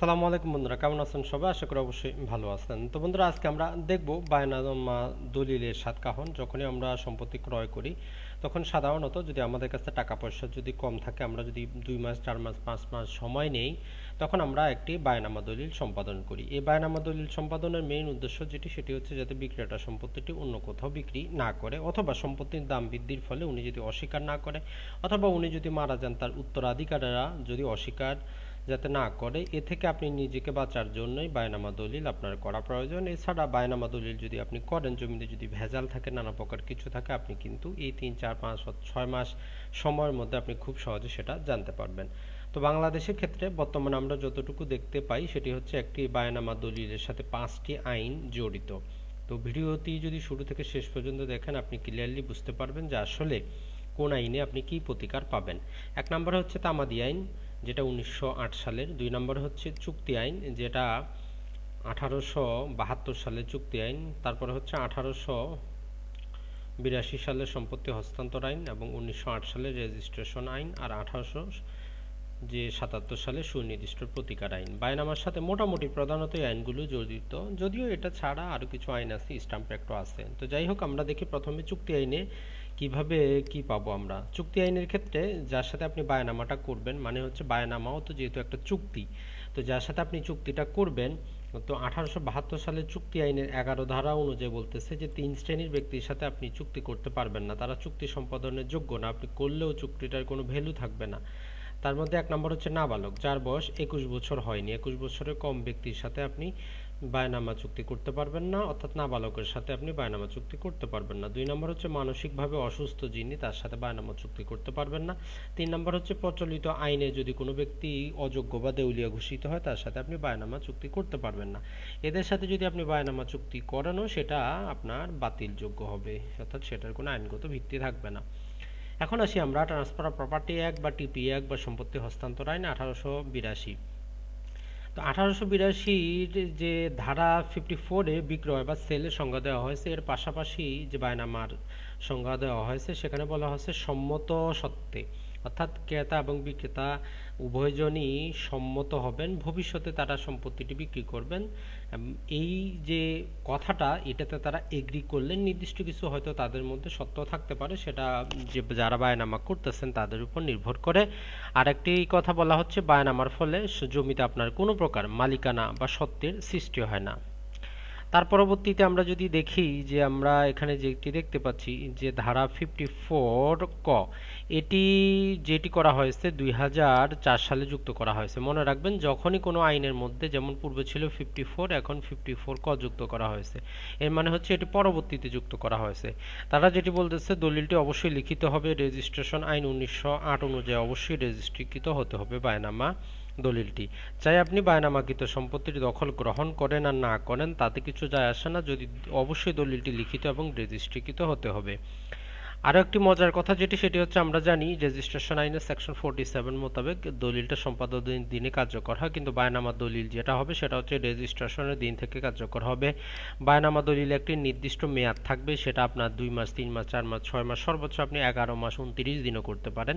আসসালামু আলাইকুম বন্ধুরা, কেমন আছেন সবাই? আশা করি অবশ্যই ভালো আছেন। তো বন্ধুরা, আজকে আমরা দেখব বায়নামা দলিলের সাত কাহন। যখনই আমরা সম্পত্তি ক্রয় করি, তখন সাধারণত যদি আমাদের কাছে টাকা পয়সা যদি কম থাকে, আমরা যদি দুই মাস, চার মাস, পাঁচ মাস সময় নেই, তখন আমরা একটি বায়নামা দলিল সম্পাদন করি। এই বায়নামা দলিল সম্পাদনের মেইন উদ্দেশ্য যেটি, সেটি হচ্ছে যাতে বিক্রেতা সম্পত্তিটি অন্য কোথাও বিক্রি না করে, অথবা সম্পত্তির দাম বৃদ্ধির ফলে উনি যদি অস্বীকার না করে, অথবা উনি যদি মারা যান, তার উত্তরাধিকারীরা যদি অস্বীকার যাতে না করে, এ থেকে আপনি নিজেকে বাঁচার জন্যই বায়নামা দলিল আপনার করা প্রয়োজন। এছাড়া বায়নামা দলিল যদি আপনি করেন, জমিতে যদি ভেজাল থাকে, নানা প্রকার কিছু থাকে, আপনি কিন্তু এই তিন, চার, পাঁচ ছয় মাস সময়ের মধ্যে আপনি খুব সহজে সেটা জানতে পারবেন। তো বাংলাদেশের ক্ষেত্রে বর্তমানে আমরা যতটুকু দেখতে পাই, সেটি হচ্ছে একটি বায়নামা দলিলের সাথে পাঁচটি আইন জড়িত। তো ভিডিওটি যদি শুরু থেকে শেষ পর্যন্ত দেখেন, আপনি ক্লিয়ারলি বুঝতে পারবেন যে আসলে কোন আইনে আপনি কি প্রতিকার পাবেন। এক নম্বরে হচ্ছে তামাদি আইন। যেটা উনিশশো আট সালের। দুই নম্বর হচ্ছে চুক্তি আইন, যেটা আঠারোশো বাহাত্তর সালের চুক্তি আইন। তারপরে হচ্ছে আঠারোশো বিরাশি সালের সম্পত্তি হস্তান্তর আইন এবং উনিশশো আট সালে রেজিস্ট্রেশন আইন আর আঠারোশো যে সাতাত্তর সালে সুনির্দিষ্ট প্রতিকার আইন। বায়নামার সাথে মোটামুটি প্রধানত এই আইনগুলো জড়িত। যদিও এটা ছাড়া আরও কিছু আইন আছে, স্টাম্প অ্যাক্টও আছে। তো যাই হোক, আমরা দেখি প্রথমে চুক্তি আইনে কীভাবে কি পাবো আমরা। চুক্তি আইনের ক্ষেত্রে যার সাথে আপনি বায়নামাটা করবেন মানে হচ্ছে বায়নামাও তো যেহেতু একটা চুক্তি, তো যার সাথে আপনি চুক্তিটা করবেন, তো আঠারোশো সালের চুক্তি আইনের এগারো ধারা অনুযায়ী বলতেছে যে তিন শ্রেণির ব্যক্তির সাথে আপনি চুক্তি করতে পারবেন না। তারা চুক্তি সম্পাদনের যোগ্য না, আপনি করলেও চুক্তিটার কোনো ভ্যালু থাকবে না। তার মধ্যে এক নম্বর হচ্ছে নাবালক, যার বয়স একুশ বছর হয়নি। একুশ বছরের কম ব্যক্তির সাথে আপনি বায়নামা চুক্তি করতে পারবেন না, অর্থাৎ নাবালকের সাথে আপনি বায়নামা চুক্তি করতে পারবেন না। দুই নম্বর হচ্ছে মানসিকভাবে অসুস্থ যিনি, তার সাথে বায়নামা চুক্তি করতে পারবেন না। তিন নম্বর হচ্ছে প্রচলিত আইনে যদি কোনো ব্যক্তি অযোগ্য বা দেউলিয়া ঘোষিত হয়, তার সাথে আপনি বায়নামা চুক্তি করতে পারবেন না। এদের সাথে যদি আপনি বায়নামা চুক্তি করানো, সেটা আপনার বাতিলযোগ্য হবে, অর্থাৎ সেটার কোনো আইনগত ভিত্তি থাকবে না। এখন আসি আমরা ট্রান্সফার অফ প্রপার্টি অ্যাক্ট বা টিপি অ্যাক্ট বা সম্পত্তি হস্তান্তর আইন আঠারোশো বিরাশি। তো আঠারোশো বিরাশির যে ধারা ফিফটি ফোরে বিক্রয় বা সেলের সংজ্ঞা দেওয়া হয়েছে, এর পাশাপাশি যে বায়নামার সংজ্ঞা দেওয়া হয়েছে, সেখানে বলা হয়েছে সম্মত সত্ত্বে অর্থাৎ ক্রেতা এবং বিক্রেতা উভয়জনই সম্মত হবেন, ভবিষ্যতে তারা সম্পত্তিটি বিক্রি করবেন। এই যে কথাটা, এটাতে তারা এগ্রি করলেন নির্দিষ্ট কিছু হয়তো তাদের মধ্যে সত্য থাকতে পারে, সেটা যে যারা বায়নামা করতেছেন তাদের উপর নির্ভর করে। আর একটি কথা বলা হচ্ছে, বায়নামার ফলে জমিতে আপনার কোনো প্রকার মালিকানা বা সত্ত্বের সৃষ্টি হয় না। তার পরবর্তীতে আমরা যদি দেখি যে আমরা এখানে যেটি দেখতে পাচ্ছি যে ধারা ফিফটি ফোর ক, এটি যেটি করা হয়েছে দুই হাজার চার সালে যুক্ত করা হয়েছে। মনে রাখবেন, যখনই কোনো আইনের মধ্যে, যেমন পূর্বে ছিল ফিফটি এখন ফিফটি ক যুক্ত করা হয়েছে। এর মানে হচ্ছে এটি পরবর্তীতে যুক্ত করা হয়েছে। তারা যেটি বলতেছে, দলিলটি অবশ্যই লিখিত হবে রেজিস্ট্রেশন আইন উনিশশো আট অনুযায়ী অবশ্যই রেজিস্ট্রিকৃত হতে হবে, বায়নামা। দলিলটি। চাই আপনি বায়নামাকৃত সম্পত্তির দখল গ্রহণ করেন আর না করেন, তাতে কিছু যায় আসে না, যদি অবশ্যই দলিলটি লিখিত এবং রেজিস্ট্রিকৃত হতে হবে। আরও একটি মজার কথা যেটি, সেটি হচ্ছে আমরা জানি রেজিস্ট্রেশন আইনের সেকশন ফোরটি সেভেন মোতাবেক দলিলটা সম্পাদনের দিনে কার্যকর হয়, কিন্তু বায়নামা দলিল যেটা হবে সেটা হচ্ছে রেজিস্ট্রেশনের দিন থেকে কার্যকর হবে। বায়নামা দলিল একটি নির্দিষ্ট মেয়াদ থাকবে, সেটা আপনার দুই মাস, তিন মাস, চার মাস, ছয় মাস, সর্বোচ্চ আপনি এগারো মাস, উনত্রিশ দিনও করতে পারেন।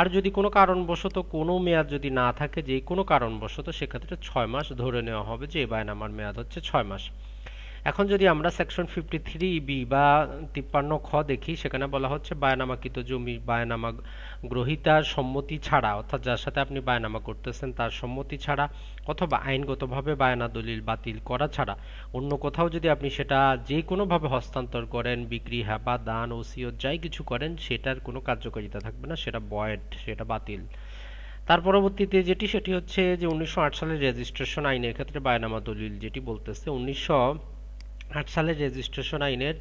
আর যদি কোনো কারণবশত কোনো মেয়াদ যদি না থাকে যে কোনো কারণবশত সেক্ষেত্রে ছয় মাস ধরে নেওয়া হবে, যে বায়নামার মেয়াদ হচ্ছে ছয় মাস। এখন যদি আমরা সেকশন ফিফটি থ্রি বি বা তিপ্পান্ন খ দেখি, সেখানে বলা হচ্ছে বায়নামাকৃত জমি, বায়নামা গ্রহিতার সম্মতি ছাড়া, অর্থাৎ যার সাথে আপনি বায়নামা করতেছেন তার সম্মতি ছাড়া অথবা আইনগতভাবে বায়না দলিল বাতিল করা ছাড়া, অন্য কোথাও যদি আপনি সেটা যে কোনোভাবে হস্তান্তর করেন, বিক্রি হ্যাবা দান, ওসিয়ত যাই কিছু করেন, সেটার কোনো কার্যকারিতা থাকবে না, সেটা বয়েড সেটা বাতিল। তার পরবর্তীতে যেটি, সেটি হচ্ছে যে উনিশশো আট সালের রেজিস্ট্রেশন আইনের ক্ষেত্রে বায়নামা দলিল যেটি বলতেছে, উনিশশো আট সালে রেজিস্ট্রেশন আইনের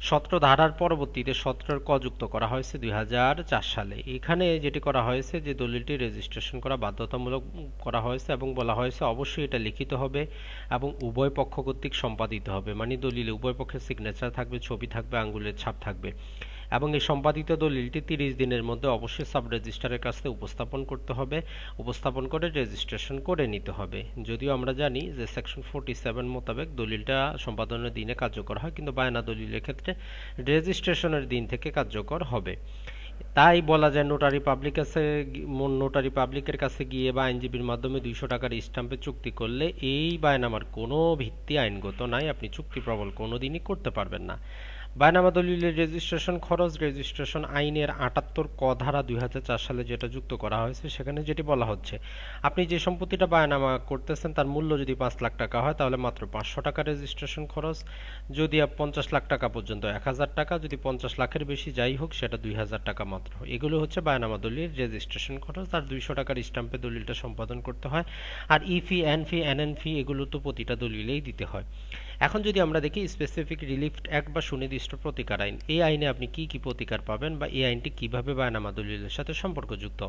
সতেরো ধারার পরবর্তীতে সতেরোর ক যুক্ত করা হয়েছে দুই হাজার চার সালে। এখানে যেটি করা হয়েছে যে দলিলটি রেজিস্ট্রেশন করা বাধ্যতামূলক করা হয়েছে এবং বলা হয়েছে অবশ্যই এটা লিখিত হবে এবং উভয় পক্ষ কর্তৃক সম্পাদিত হবে। মানে দলিলে উভয় পক্ষের সিগনেচার থাকবে, ছবি থাকবে, আঙ্গুলের ছাপ থাকবে। এবং এই সম্পাদিত দলিলটি তিরিশ দিনের মধ্যে অবশ্যই সাব রেজিস্ট্রারের কাছে উপস্থাপন করতে হবে। উপস্থাপন করে রেজিস্ট্রেশন করে নিতে হবে। যদিও আমরা জানি যে সেকশন ফোরটি সেভেন মোতাবেক দলিলটা সম্পাদনের দিনে কার্যকর হয়, কিন্তু বায়না দলিলের ক্ষেত্রে রেজিস্ট্রেশনের দিন থেকে কার্যকর হবে। তাই বলা যায় নোটারি পাবলিক কাছে নোটারি পাবলিকের কাছে গিয়ে বা আইনজীবীর মাধ্যমে দুইশো টাকার স্ট্যাম্পে চুক্তি করলে এই বায়নামার কোনো ভিত্তি আইনগত নাই। আপনি চুক্তি প্রবল কোনো দিনই করতে পারবেন না। বায়নামা দলিলের রেজিস্ট্রেশন, খরচ রেজিস্ট্রেশন আইনের আটাত্তর ক ধারা দুই হাজার চার সালে যেটা যুক্ত করা হয়েছে, সেখানে যেটি বলা হচ্ছে, আপনি যে সম্পত্তিটা বায়নামা করতেছেন, তার মূল্য যদি পাঁচ লাখ টাকা হয়, তাহলে মাত্র পাঁচশো টাকা রেজিস্ট্রেশন খরচ। যদি পঞ্চাশ লাখ টাকা পর্যন্ত এক হাজার টাকা, যদি পঞ্চাশ লাখের বেশি যাই হোক, সেটা দুই হাজার টাকা মাত্র। এগুলো হচ্ছে বায়নামা দলিল রেজিস্ট্রেশন খরচ, আর দুইশো টাকার স্ট্যাম্পে দলিলটা সম্পাদন করতে হয়, আর ইফি fee, N fee, N N fee, এগুলো তো প্রতিটা দলিলেই দিতে হয়। এখন যদি আমরা দেখি স্পেসিফিক রিলিফ অ্যাক্ট বা সুনির্দিষ্ট প্রতিকার আইন, এই আইনে আপনি কি কি প্রতিকার পাবেন বা এই আইনটি কীভাবে বায়নামা দলিলের সাথে সম্পর্কযুক্ত?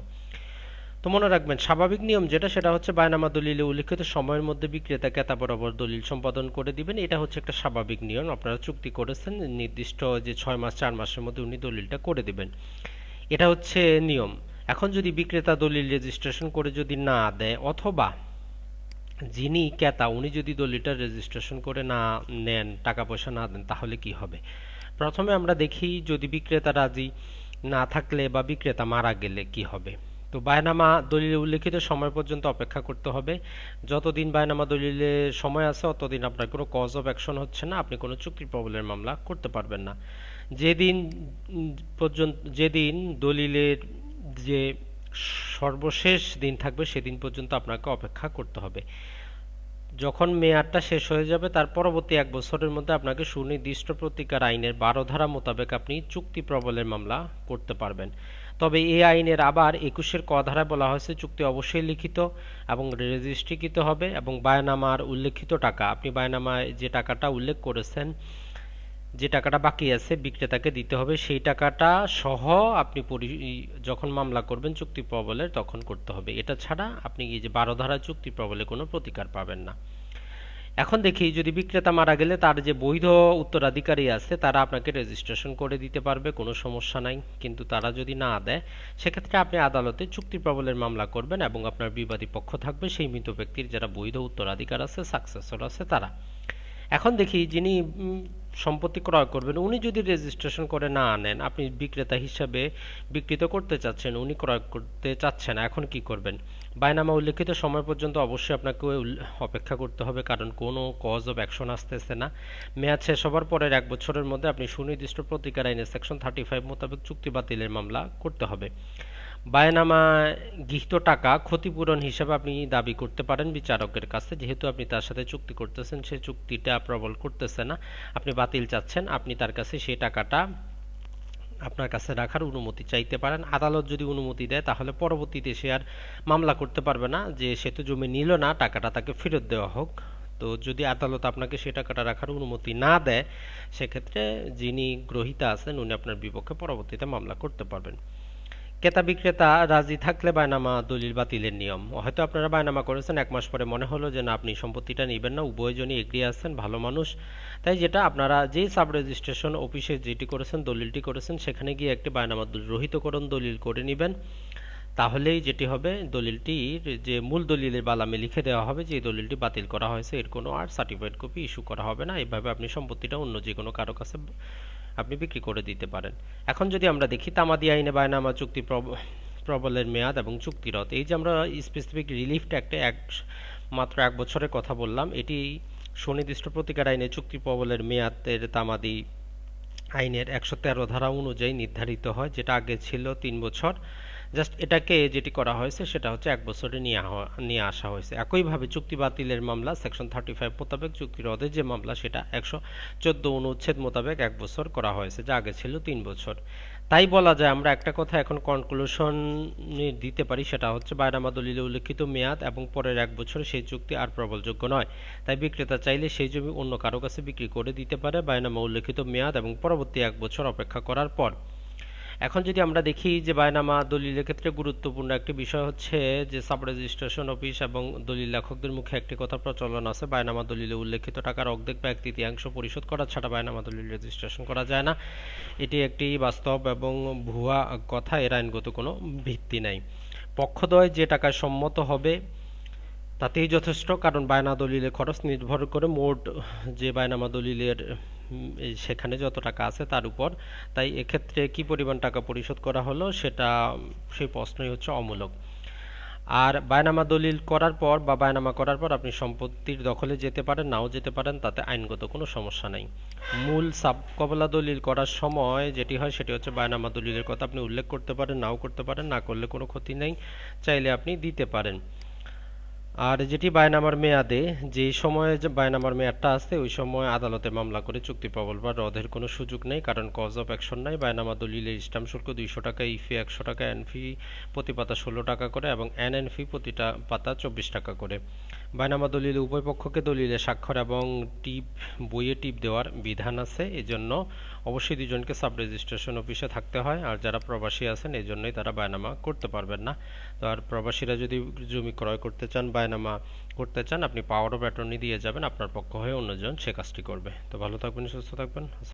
তো মনে রাখবেন, স্বাভাবিক নিয়ম যেটা, সেটা হচ্ছে বায়নামা দলিলে উল্লিখিত সময়ের মধ্যে বিক্রেতা ক্রেতা বরাবর দলিল সম্পাদন করে দিবেন। এটা হচ্ছে একটা স্বাভাবিক নিয়ম, আপনারা চুক্তি করেছেন, নির্দিষ্ট যে ছয় মাস, চার মাসের মধ্যে উনি দলিলটা করে দিবেন। এটা হচ্ছে নিয়ম। এখন যদি বিক্রেতা দলিল রেজিস্ট্রেশন করে যদি না দেয়, অথবা যিনি ক্রেতা, উনি যদি দলিলটা রেজিস্ট্রেশন করে না নেন, টাকা পয়সা না দেন, তাহলে কি হবে? প্রথমে আমরা দেখি যদি বিক্রেতা রাজি না থাকলে বা বিক্রেতা মারা গেলে কি হবে? তো বায়নামা দলিলে উল্লেখিত সময় পর্যন্ত অপেক্ষা করতে হবে। যতদিন বায়নামা দলিলে সময় আছে, অতদিন আপনার কোনো কজ অফ অ্যাকশন হচ্ছে না, আপনি কোনো চুক্তি প্রবলের মামলা করতে পারবেন না। যেদিন পর্যন্ত, যেদিন দলিলের যে সর্বশেষ দিন থাকবে, সেদিন পর্যন্ত আপনাকে অপেক্ষা করতে হবে। যখন মেয়াদটা শেষ হয়ে যাবে, তার পরবর্তী এক বছরের মধ্যে আপনাকে সুনির্দিষ্ট প্রতিকার আইনের বারো ধারা মোতাবেক আপনি চুক্তি প্রবলের মামলা করতে পারবেন। তবে এই আইনের আবার একুশের ক ধারায় বলা হয়েছে, চুক্তি অবশ্যই লিখিত এবং রেজিস্ট্রিকৃত হবে এবং বায়নামার উল্লেখিত টাকা। আপনি বায়নামায় যে টাকাটা উল্লেখ করেছেন যে টাকাটা বাকি আছে, বিক্রেতাকে দিতে হবে, সেই টাকাটা সহ আপনি যখন মামলা করবেন চুক্তি প্রবলের তখন করতে হবে। এটা ছাড়া আপনি এই যে বারো ধারা চুক্তি প্রবলে কোনো প্রতিকার পাবেন না। এখন দেখি, যদি বিক্রেতা মারা গেলে তার যে বৈধ উত্তরাধিকারী আছে, তারা আপনাকে রেজিস্ট্রেশন করে দিতে পারবে, কোনো সমস্যা নাই। কিন্তু তারা যদি না দেয়, সেক্ষেত্রে আপনি আদালতে চুক্তি প্রবলের মামলা করবেন এবং আপনার বিবাদী পক্ষ থাকবে, সেই মৃত ব্যক্তির যারা বৈধ উত্তরাধিকার আছে সাকসেসর আছে তারা। এখন দেখি, যিনি সম্পত্তি ক্রয় করবেন, উনি যদি রেজিস্ট্রেশন করে না আনেন, আপনি বিক্রেতা হিসাবে বিকৃত করতে চাচ্ছেন, উনি ক্রয় করতে চাচ্ছেন, এখন কি করবেন? বায়নামা উল্লেখিত সময় পর্যন্ত অবশ্যই আপনাকে অপেক্ষা করতে হবে, কারণ কোনো কজ অফ অ্যাকশন আসতেছে না। মেয়াদ শেষ হবার পরের এক বছরের মধ্যে আপনি সুনির্দিষ্ট প্রতিকার আইনের সেকশন থার্টি ফাইভ মোতাবেক চুক্তি বাতিলের মামলা করতে হবে। বায়নামা গৃহীত টাকা ক্ষতিপূরণ হিসেবে আপনি দাবি করতে পারেন বিচারকের কাছে। যেহেতু আপনি তার সাথে চুক্তি করতেছেন সেই চুক্তিটা প্রবল করতেছে না। আপনি বাতিল চাচ্ছেন, আপনি তার কাছে সেই টাকাটা আপনার কাছে রাখার অনুমতি চাইতে পারেন। আদালত যদি অনুমতি দেয়, তাহলে পরবর্তীতে সে আর মামলা করতে পারবে না। যে সে তো জমি নিল না, টাকাটা তাকে ফেরত দেওয়া হোক। তো যদি আদালত আপনাকে সে টাকাটা রাখার অনুমতি না দেয়, সেক্ষেত্রে যিনি গ্রহিতা আছেন, উনি আপনার বিপক্ষে পরবর্তীতে মামলা করতে পারবেন। ক্রেতা বিক্রেতা রাজি থাকলে বায়নামা দলিল বাতিলের নিয়ম। হয়তো আপনারা বায়নামা করেছেন, এক মাস পরে মনে হলো যে না, আপনি সম্পত্তিটা নেবেন না, উভয়জনই এগ্রি আছেন, ভালো মানুষ। তাই যেটা আপনারা যেই সাব রেজিস্ট্রেশন অফিসে যেটি করেছেন, দলিলটি করেছেন, সেখানে গিয়ে একটি বায়নামা রহিতকরণ দলিল করে নেবেন। তাহলেই যেটি হবে, দলিলটির যে মূল দলিলের বালামে লিখে দেওয়া হবে যে দলিলটি বাতিল করা হয়েছে, এর কোনো আর সার্টিফাইড কপি ইস্যু করা হবে না। এভাবে আপনি সম্পত্তিটা অন্য যে কোনো কারও কাছে আপনি বিক্রি করে দিতে পারেন। এখন যদি আমরা দেখি, তামাদি আইনে বায়নামা চুক্তি প্রবলের মেয়াদ এবং চুক্তিরত। এই যে আমরা স্পেসিফিক রিলিফ ট্যাক্টে এক, মাত্র এক বছরের কথা বললাম, এটি সুনির্দিষ্ট প্রতিকার আইনে চুক্তি প্রবলের মেয়াদের তামাদি আইনের একশো তেরো ধারা অনুযায়ী নির্ধারিত হয়, যেটা আগে ছিল তিন বছর। জাস্ট এটাকে যেটি করা হয়েছে সেটা হচ্ছে এক বছরে নিয়ে নিয়ে আসা হয়েছে। একইভাবে চুক্তি বাতিলের মামলা সেকশন থার্টি ফাইভ মোতাবেক চুক্তি রদের যে মামলা, সেটা একশো চোদ্দ অনুচ্ছেদ মোতাবেক এক বছর করা হয়েছে, যা আগে ছিল তিন বছর। তাই বলা যায় আমরা একটা কথা এখন কনক্লুশন দিতে পারি, সেটা হচ্ছে বায়নামা দলিলে উল্লেখিত মেয়াদ এবং পরের এক বছর সেই চুক্তি আর প্রবলযোগ্য নয়। তাই বিক্রেতা চাইলে সেই জমি অন্য কারও কাছে বিক্রি করে দিতে পারে, বায়নামা উল্লেখিত মেয়াদ এবং পরবর্তী এক বছর অপেক্ষা করার পর। এখন যদি আমরা দেখি যে বায়নামা দলিলের ক্ষেত্রে গুরুত্বপূর্ণ একটি বিষয় হচ্ছে যে সাব রেজিস্ট্রেশন অফিস এবং দলিল লেখকদের মুখে একটি কথা প্রচলন আছে। বায়নামা দলিলে উল্লেখিত টাকার অর্ধেক বা এক তৃতীয়াংশ পরিশোধ করা ছাড়া বায়নামা দলিল রেজিস্ট্রেশন করা যায় না। এটি একটি বাস্তব এবং ভুয়া কথা, এর আইনগত কোনো ভিত্তি নাই। পক্ষদ্বয় যে টাকায় সম্মত হবে তাতেই যথেষ্ট, কারণ বায়না দলিলের খরচ নির্ভর করে মোট যে বায়নামা দলিলের সেখানে যত টাকা আছে তার উপর। তাই এক্ষেত্রে কি পরিমাণ টাকা পরিশোধ করা হলো সেটা, সেই প্রশ্নই হচ্ছে অমূলক। আর বায়নামা দলিল করার পর বা বায়নামা করার পর আপনি সম্পত্তির দখলে যেতে পারেন, নাও যেতে পারেন, তাতে আইনগত কোনো সমস্যা নেই। মূল সাবকবলা দলিল করার সময় যেটি হয় সেটি হচ্ছে বায়নামা দলিলের কথা আপনি উল্লেখ করতে পারেন, নাও করতে পারেন, না করলে কোনো ক্ষতি নেই। চাইলে আপনি দিতে পারেন। আর যেটি বায়নামার মেয়াদে, যে সময়ে যে বায়নামার মেয়াদটা আছে, ওই সময় আদালতে মামলা করে চুক্তি প্রবল বা রদের কোনো সুযোগ নেই, কারণ কজ অফ অ্যাকশন নাই। বায়নামা দলিলের স্ট্যাম্প শুল্ক দুইশো টাকা, ইফি একশো টাকা, এনফি প্রতি পাতা ষোলো টাকা করে এবং এন এনফি প্রতিটা পাতা চব্বিশ টাকা করে। বায়নামা দলিলে উভয় দলিলে স্বাক্ষর এবং টিপ, বইয়ে টিপ দেওয়ার বিধান আছে। এজন্য অবশ্যই দুজনকে সাব রেজিস্ট্রেশন অফিসে থাকতে হয়। আর যারা প্রবাসী আছেন এই জন্যই তারা বায়নামা করতে পারবেন না। তো আর প্রবাসীরা যদি জমি ক্রয় করতে চান, বায়নামা করতে চান, আপনি পাওয়ার অফ অ্যাটর্নি দিয়ে যাবেন। আপনার পক্ষ হয়ে অন্যজন সে কাজটি করবে। তো ভালো থাকবেন, সুস্থ থাকবেন।